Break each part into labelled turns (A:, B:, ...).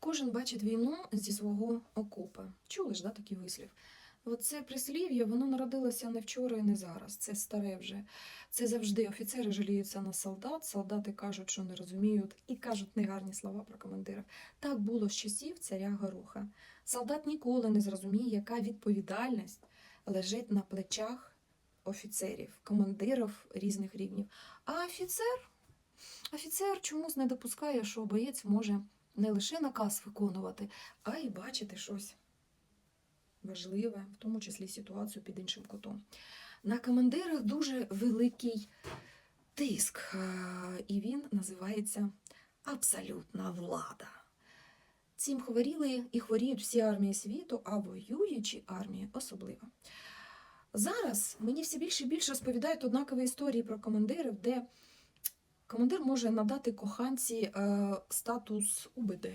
A: Кожен бачить війну зі свого окопа. Чули ж да, такий вислів? Оце прислів'я, воно народилося не вчора і не зараз. Це старе вже. Це завжди офіцери жаліються на солдат, солдати кажуть, що не розуміють, і кажуть негарні слова про командирів. Так було з часів царя Гороха. Солдат ніколи не зрозуміє, яка відповідальність лежить на плечах офіцерів, командирів різних рівнів. А офіцер, офіцер чомусь не допускає, що боєць може не лише наказ виконувати, а й бачити щось важливе, в тому числі ситуацію під іншим кутом. На командирах дуже великий тиск, е, і він називається абсолютна влада. Цим хворіли і хворіють всі армії світу, а воюючі армії особливо. Зараз мені все більше і більше розповідають однакові історії про командирів, де командир може надати коханці е, статус УБД,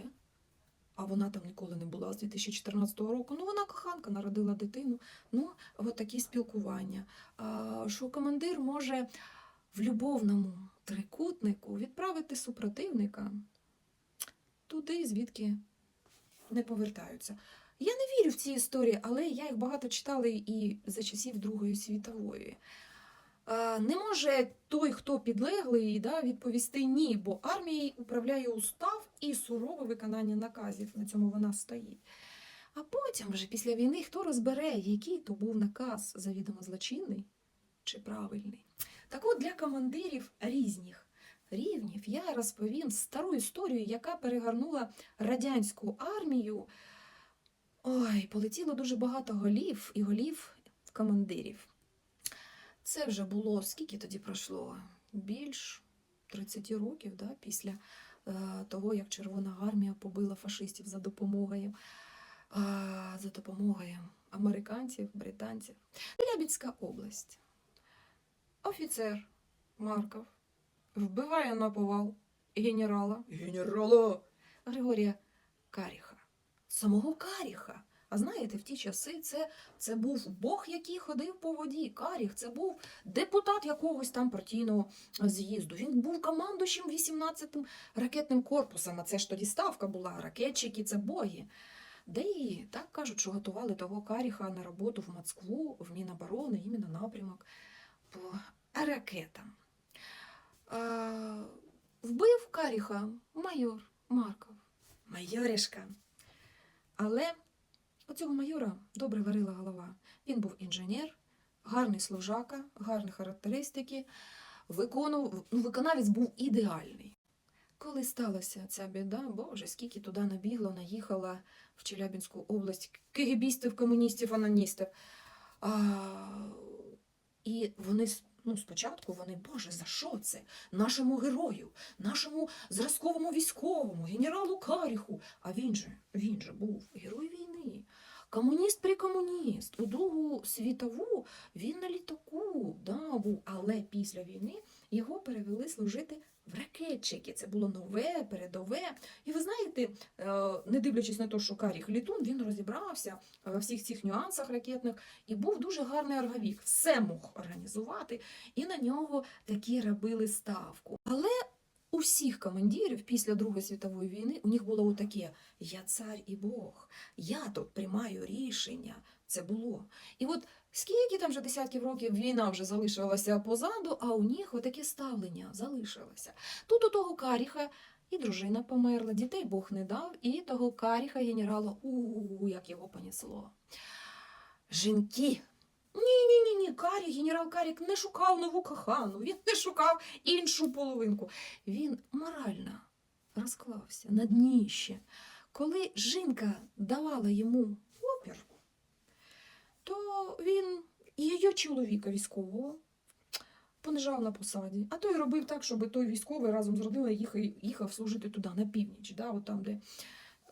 A: а вона там ніколи не була з 2014 року. Ну, вона коханка, народила дитину. Ну, от такі спілкування. Що командир може в любовному трикутнику відправити супротивника туди, звідки не повертаються. Я не вірю в ці історії, але я їх багато читала і за часів Другої світової. Не може той, хто підлеглий, да, відповісти ні, бо армією управляє устав і сурове виконання наказів. На цьому вона стоїть. А потім, вже після війни, хто розбере, який то був наказ завідомо злочинний чи правильний. Так от для командирів різних рівнів я розповім стару історію, яка перегорнула радянську армію. Ой, полетіло дуже багато голів і голів командирів. Це вже було скільки тоді пройшло? Більш 30 років да, після е, того, як Червона армія побила фашистів за допомогою, е, за допомогою американців, британців. Челябінська область. Офіцер Марков вбиває на повал генерала, генерала Григорія Каріха. Самого Каріха. А знаєте, в ті часи це, це був Бог, який ходив по воді. Каріх, це був депутат якогось там партійного з'їзду. Він був командуючим 18-м ракетним корпусом. А це ж тоді ставка була. Ракетчики це боги. Де і так кажуть, що готували того Каріха на роботу в Москву, в Міноборони, іменно напрямок по ракетам. А, вбив Каріха майор Марков. Майорішка. Але у цього майора добре варила голова. Він був інженер, гарний служака, гарні характеристики, виконував, ну, виконавець був ідеальний. Коли сталася ця біда, боже, скільки туди набігло, наїхала в Челябінську область кигибістів, комуністів, аноністів. А, і вони ну, спочатку вони, Боже, за що це? Нашому герою, нашому зразковому військовому, генералу Каріху. А він же, він же був війни. Комуніст при комуніст. У Другу світову він на літаку да, був, але після війни його перевели служити в ракетчики. Це було нове, передове. І ви знаєте, е, не дивлячись на те, що Каріх літун, він розібрався е, во всіх цих нюансах ракетних і був дуже гарний арговік. Все мог організувати, і на нього такі робили ставку. Але у всіх командирів після Другої світової війни у них було отаке: я цар і Бог, я тут приймаю рішення. Це було. І от скільки там вже десятків років війна вже залишилася позаду, а у них отаке ставлення залишилося. Тут у того Каріха і дружина померла, дітей Бог не дав, і того Каріха генерала, у як його понесло. Жінки. Ні, ні, ні, Карі, генерал Карік не шукав нову кохану, він не шукав іншу половинку. Він морально розклався на дніще. Коли жінка давала йому опір, то він її чоловіка військового понижав на посаді, а той робив так, щоб той військовий разом з родиною їхав служити туди, на північ, да, от там, де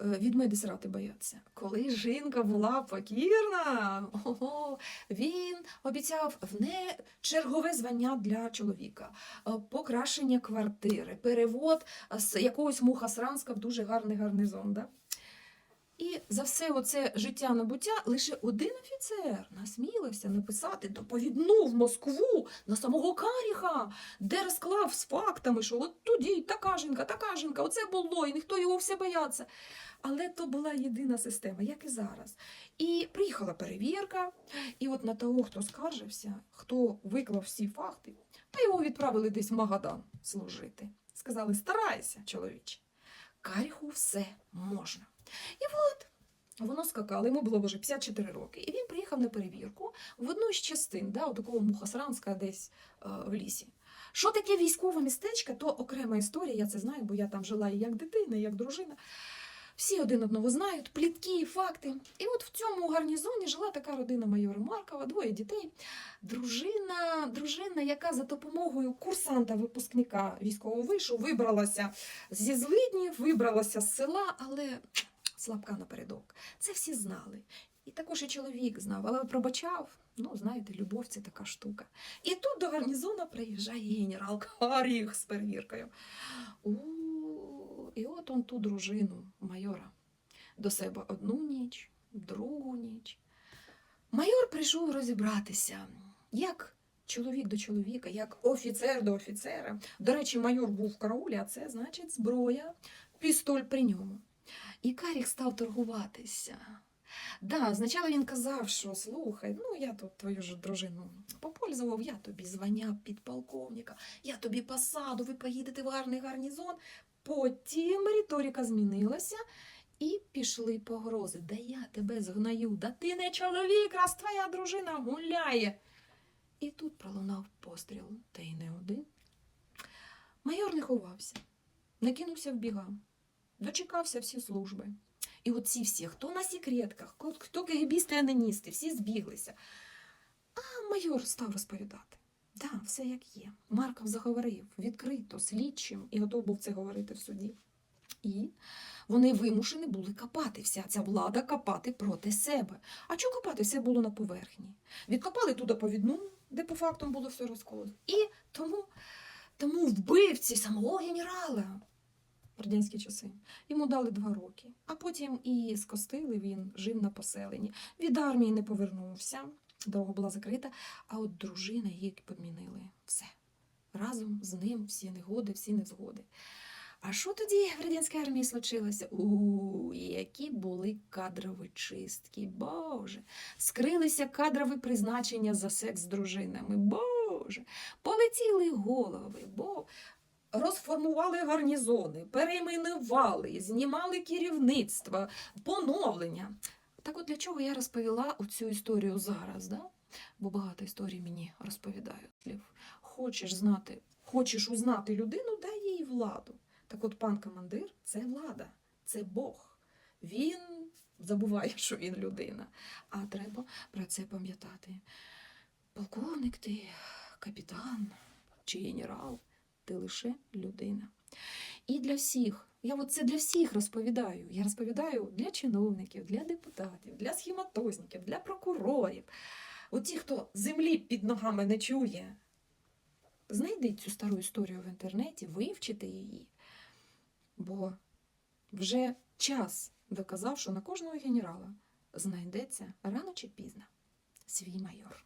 A: е, відмеди срати бояться. Коли жінка була покірна, ого, він обіцяв в не чергове звання для чоловіка, е, покращення квартири, перевод з якогось мухасранська в дуже гарний гарнизон. Да? І за все оце життя набуття лише один офіцер насмілився написати доповідну в Москву на самого Каріха, де розклав з фактами, що от тоді така жінка, така жінка, оце було, і ніхто його все бояться. Але то була єдина система, як і зараз. І приїхала перевірка, і от на того, хто скаржився, хто виклав всі факти, та його відправили десь в Магадан служити. Сказали, старайся, чоловіче. Каріху все можна. І от воно скакало, йому було вже 54 роки, і він приїхав на перевірку в одну з частин, да, у такого Мухасранська десь е, в лісі. Що таке військове містечко, то окрема історія, я це знаю, бо я там жила і як дитина, і як дружина. Всі один одного знають, плітки, факти. І от в цьому гарнізоні жила така родина майора Маркова, двоє дітей. Дружина, дружина, яка за допомогою курсанта-випускника військового вишу вибралася зі злиднів, вибралася з села, але слабка напередок. Це всі знали. І також і чоловік знав, але пробачав. Ну, знаєте, любов це така штука. І тут до гарнізону приїжджає генерал Каріх з перевіркою. У, і от он ту дружину майора до себе одну ніч, другу ніч. Майор прийшов розібратися, як чоловік до чоловіка, як офіцер до офіцера. До речі, майор був в караулі, а це значить зброя, пістоль при ньому. І Карік став торгуватися. Да, спочатку він казав, що слухай, ну я тут твою ж дружину попользував, я тобі звання підполковника, я тобі посаду, ви поїдете в гарний гарнізон. Потім риторика змінилася, і пішли погрози. Да я тебе згнаю, да ти не чоловік, раз твоя дружина гуляє. І тут пролунав постріл, та й не один. Майор не ховався, не кинувся в біга, дочекався всі служби. І оці всі, хто на секретках, хто- кегебісти, аноністи, всі збіглися. А майор став розповідати. Да, все як є. Марков заговорив відкрито, слідчим, і готов був це говорити в суді. І вони вимушені були копати, вся ця влада копати проти себе. А чого копати? Все було на поверхні. Відкопали ту доповідну, де по фактам було все розколото. І тому, тому вбивці самого генерала в радянські часи йому дали два роки. А потім і скостили він жив на поселенні. Від армії не повернувся, дорога була закрита, а от дружина її підмінили. Все. Разом з ним всі негоди, всі невзгоди. А що тоді в радянській армії случилося? У, які були кадрові чистки, Боже. Скрилися кадрові призначення за секс з дружинами. Боже. Полетіли голови, бо розформували гарнізони, перейменували, знімали керівництво, поновлення. Так от для чого я розповіла цю історію зараз, да? бо багато історій мені розповідають. Хочеш знати, хочеш узнати людину, дай їй владу. Так от пан командир це влада, це Бог. Він забуває, що він людина. А треба про це пам'ятати. Полковник ти, капітан чи генерал, ти лише людина. І для всіх, я от це для всіх розповідаю. Я розповідаю для чиновників, для депутатів, для схематозників, для прокурорів. От ті, хто землі під ногами не чує, знайдіть цю стару історію в інтернеті, вивчите її. Бо вже час доказав, що на кожного генерала знайдеться рано чи пізно свій майор.